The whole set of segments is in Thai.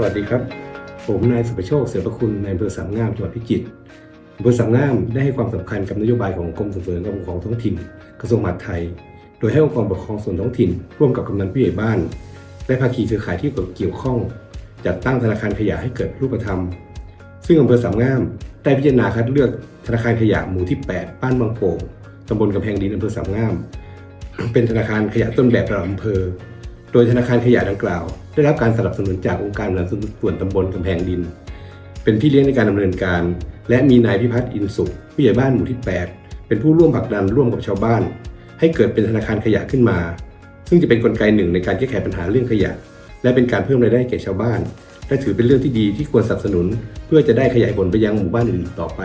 สวัสดีครับ ผมนายสุประโชคเสือประคุณในอำเภอสามงามจังหวัดพิจิตรอำเภอสามงามได้ให้ความสำคัญกับนโยบายของกรมส่งเสริมการปกครองท้องถิ่นกระทรวงมหาดไทย โดยให้องค์กรปกครองส่วนท้องถิ่น ร่วมกับกำนันผู้ใหญ่บ้าน และภาคีเครือข่ายที่เกี่ยวข้อง จัดตั้งธนาคารขยะให้เกิดรูปธรรม ซึ่งอำเภอสามงามได้พิจารณาคัดเลือกธนาคารขยะหมู่ที่ 8 บ้านบางโป่งตำบลกำแพงดินอำเภอสามงาม เป็นธนาคารขยะต้นแบบระดับอำเภอ โดยธนาคารขยะดังกล่าว ได้รับการสนับสนุนจากองค์การบริหารส่วนตำบลกำแพงดิน เป็นพี่เลี้ยงในการดำเนินการ และมีนายพิพัฒน์อินสุขผู้ใหญ่บ้านหมู่ที่ 8 เป็นผู้ร่วมผลักดันร่วมกับชาวบ้าน ให้เกิดเป็นธนาคารขยะขึ้นมา ซึ่งจะเป็นนกลไกหนึ่งในการแก้ไขปัญหาเรื่องขยะ และเป็นการเพิ่มรายได้แก่ชาวบ้าน และถือเป็นเรื่องที่ดีที่ควรสนับสนุน เพื่อจะได้ขยายผลไปยังหมู่บ้านอื่นต่อไป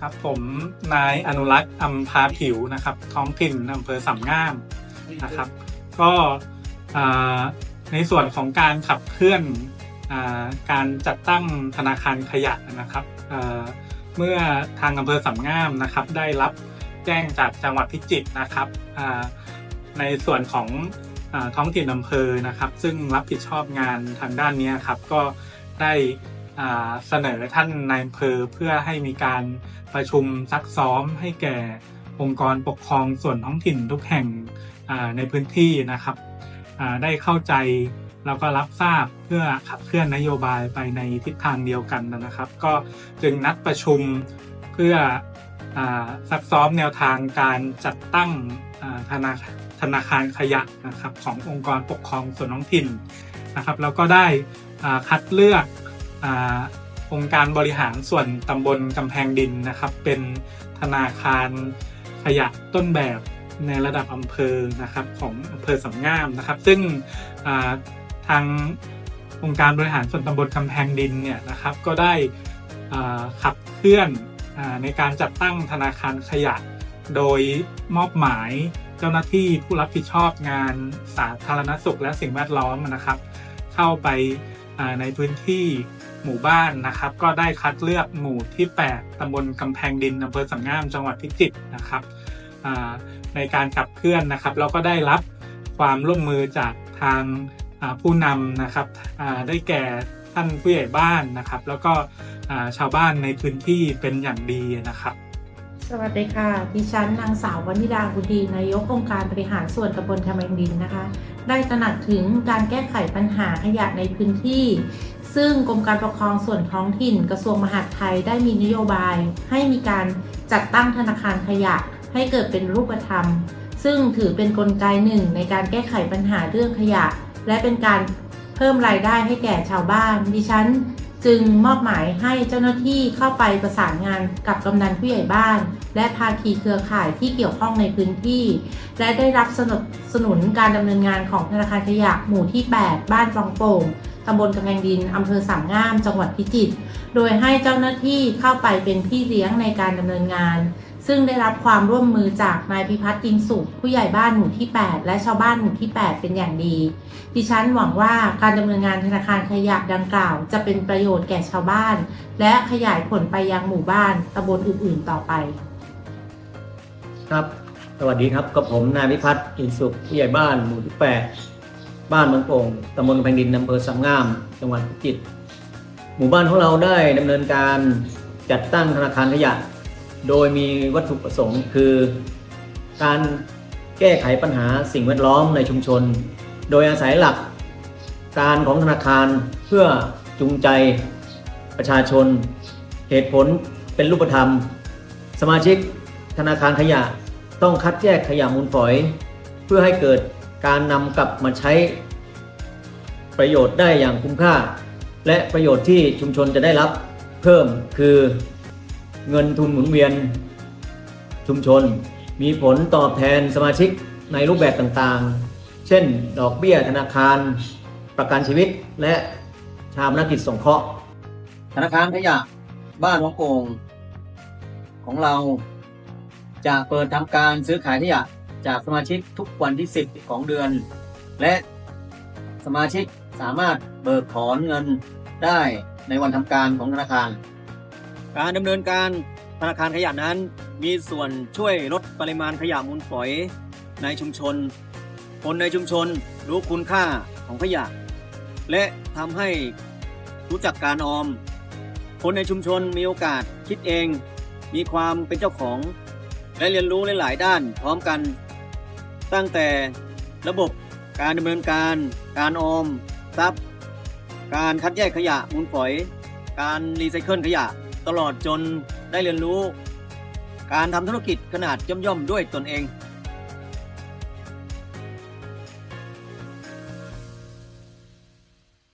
ครับผมนายอนุรักษ์อัมพาผิวนะครับ ท้องถิ่นอำเภอสามงาม นะครับ ก็ในส่วนของการขับเคลื่อนอการจัดตั้งธนาคารขยะนะครับเมื่อทางอำเภอสามงามนะครับ ได้รับแจ้งจากจังหวัดพิจิตรนะครับในส่วนของอท้องถิ่นอำเภอนะครับ ซึ่งรับผิดชอบงานทางด้านนี้ครับ ก็ได้เสนอท่านนายอำเภอเพื่อให้มีการประชุมซักซ้อมให้แก่องค์กรปกครองส่วนท้องถิ่นทุกแห่ง ในพื้นที่นะครับได้เข้าใจแล้วก็รับทราบเพื่อขับเคลื่อนนโยบายไปในทิศทางเดียวกันนะครับ ก็จึงนัดประชุมเพื่ออซักซ้อมแนวทางการจัดตั้งอ่าธนาธนาคารขยะนะครับขององค์กรปกครองส่วนท้องถิ่นนะครับแล้วก็ได้คัดเลือกอองค์การบริหารส่วนตำบลกำแพงดินนะครับ เป็นธนาคารขยะต้นแบบ ในระดับอำเภอนะครับของอำเภอสำงามนะครับ ซึ่งาทางองค์การบริหารส่วนตำบลกำแพงดินเนี่ยนะครับก็ได้ขับเคลื่อนอในการจัดตั้งธนาคารขยะ โดยมอบหมายเจ้าหน้าที่ผู้รับผิดชอบงานสาธารณสุขและสิ่งแวดล้อมนะครับ เข้าไปในพื้นที่หมู่บ้านนะครับ ก็ได้คัดเลือกหมู่ที่ 8ตำบลกำแพงดินอำเภอสังงามจังหวัดพิจิตรนะครับ ในการขับเคลื่อนนะครับแล้วก็ได้รับความร่วมมือจากทางผู้นำนะครับได้แก่ท่านผู้ใหญ่บ้านนะครับ แล้วก็ชาวบ้านในพื้นที่เป็นอย่างดีนะครับ สวัสดีค่ะ ดิฉันนางสาววนิดาบุดีนายกองค์การบริหารส่วนตำบลคำแมงดินนะคะ ได้ตระหนักถึงการแก้ไขปัญหาขยะในพื้นที่ ซึ่งกรมการปกครองส่วนท้องถิ่น กระทรวงมหาดไทยได้มีนโยบาย ให้มีการจัดตั้งธนาคารขยะ ให้เกิดเป็นรูปธรรม ซึ่งถือเป็นนกลไกหนึ่งในการแก้ไขปัญหาเรื่องขยะ และเป็นการเพิ่มรายได้ให้แก่ชาวบ้าน ดิฉันจึงมอบหมายให้เจ้าหน้าที่เข้าไปประสานงานกับกำนันผู้ใหญ่บ้าน และภาคีเครือข่ายที่เกี่ยวข้องในพื้นที่ และได้รับสนับสนุนการดำเนินงานของธนาคารขยะหมู่ที่ 8 บ้านบางโป่งตำบลกำแพงดินอำเภอสามงาม จังหวัดพิจิตร โดยให้เจ้าหน้าที่เข้าไปเป็นพี่เลี้ยงในการดำเนินงาน ซึ่งได้รับความร่วมมือจากนายพิพัฒน์อินสุข ผู้ใหญ่บ้านหมู่ที่ 8 และชาวบ้านหมู่ที่ 8 เป็นอย่างดี ดิฉันหวังว่าการดำเนินงานธนาคารขยะดังกล่าว จะเป็นประโยชน์แก่ชาวบ้าน และขยายผลไปยังหมู่บ้านตำบลอื่นๆต่อไป ครับ สวัสดีครับกับผมนายวิพัฒน์อินสุขผู้ใหญ่บ้านหมู่ที่แปดบ้านเมืองโป่งตำบลกำแพงดินอำเภอสังงาม จังหวัดพิจิตรหมู่บ้านของเราได้ดำเนินการจัดตั้งธนาคารขยะ โดยมีวัตถุประสงค์คือ การแก้ไขปัญหาสิ่งแวดล้อมในชุมชน โดยอาศัยหลักการของธนาคารเพื่อจูงใจประชาชน เหตุผลเป็นรูปธรรม สมาชิกธนาคารขยะต้องคัดแยกขยะมูลฝอย เพื่อให้เกิดการนำกลับมาใช้ ประโยชน์ได้อย่างคุ้มค่า และประโยชน์ที่ชุมชนจะได้รับเพิ่มคือ เงินทุนหมุนเวียนชุมชน มีผลตอบแทนสมาชิกในรูปแบบต่างๆ เช่น ดอกเบี้ยธนาคาร ประกันชีวิต และชาปนกิจสงเคราะห์ ธนาคารขยะบ้านวังโป่งของเราจะเปิดทำการซื้อขายขยะจากสมาชิกทุกวันที่ 10 ของเดือน และสมาชิกสามารถเบิกถอนเงินได้ในวันทำการของธนาคาร การดำเนินการธนาคารขยะนั้น มีส่วนช่วยลดปริมาณขยะมูลฝอยในชุมชน คนในชุมชนรู้คุณค่าของขยะ และทำให้รู้จักการออม คนในชุมชนมีโอกาสคิดเอง มีความเป็นเจ้าของ และเรียนรู้หลายๆด้านพร้อมกัน ตั้งแต่ระบบการดำเนินการ การออมทรัพย์ การคัดแยกขยะมูลฝอย การรีไซเคิลขยะ ตลอดจนได้เรียนรู้ การทำธุรกิจขนาดย่อมๆด้วยตนเอง